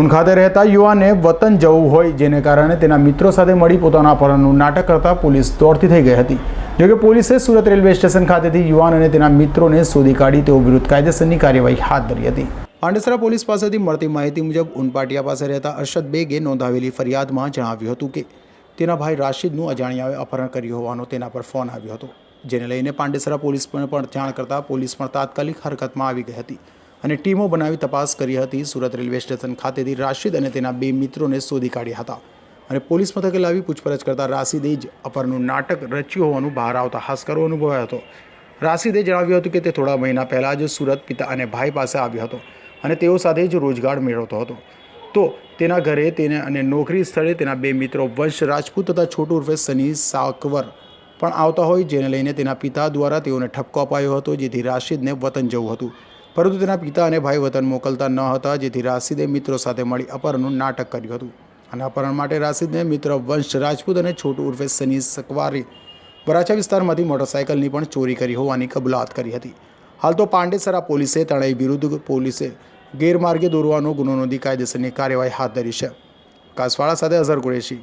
ઊન ખાતે રહેતા યુવાને વતન જવું હોય જેને કારણે તેના મિત્રો સાથે મળી પોતાના અપહરણનું નાટક કરતા પોલીસ દોડતી થઈ ગઈ હતી. જોકે પોલીસે સુરત રેલવે સ્ટેશન ખાતેથી યુવાન અને તેના મિત્રોને શોધી કાઢી તેઓ વિરુદ્ધ કાયદેસરની કાર્યવાહી હાથ ધરી હતી. પાંડેસરા પોલીસ પાસેથી મળતી માહિતી મુજબ ઉનપાટિયા પાસે રહેતા અરશદ બેગે નોંધાવેલી ફરિયાદમાં જણાવ્યું હતું કે, તેના ભાઈ રાશિદનું અજાણ્યાએ અપહરણ કર્યું હોવાનો તેના પર ફોન આવ્યો હતો, જેને લઈને પાંડેસરા પોલીસ પણ જાણ કરતાં પોલીસ પણ તાત્કાલિક હરકતમાં આવી ગઈ હતી. અને ટીમો બનાવી તપાસ કરી હતી. સુરત રેલવે સ્ટેશન ખાતેથી રાશિદ અને તેના બે મિત્રોને શોધી કાઢ્યા હતા. અને પોલીસ મથકે લાવી પૂછપરછ કરતા રાશિદે જ અપરનું નાટક રચ્યું હોવાનું બહાર આવતા હાસ્કરો અનુભવાયો હતો. રાશિદે જણાવ્યું હતું કે તે થોડા મહિના પહેલાં જ સુરત પિતા અને ભાઈ પાસે આવ્યો હતો અને તેઓ સાથે જ રોજગાર મેળવતો હતો. તો તેના ઘરે તેને અને નોકરી સ્થળે તેના બે મિત્રો વંશ રાજપૂત તથા છોટુ ઉર્ફે સની સાકવર પણ આવતા હોય, જેને લઈને તેના પિતા દ્વારા તેઓને ઠપકો અપાયો હતો, જેથી રાશિદને વતન જવું હતું. પરંતુ તેના પિતા અને ભાઈ વતન મોકલતા ન હતા, જેથી રાશિદે મિત્રો સાથે મળી અપહરણનું નાટક કર્યું હતું. અને અપહરણ માટે રાશિદને મિત્ર વંશ રાજપૂત અને છોટુ ઉર્ફે સની સકવારી વરાછા વિસ્તારમાંથી મોટરસાયકલની પણ ચોરી કરી હોવાની કબૂલાત કરી હતી. હાલ તો પાંડેસરા પોલીસે તણાઈ વિરુદ્ધ પોલીસે ગેરમાર્ગે દોરવાનો ગુનો નોંધી કાયદેસરની કાર્યવાહી હાથ ધરી છે. કાસવાળા સાથે અઝર કુરેશી.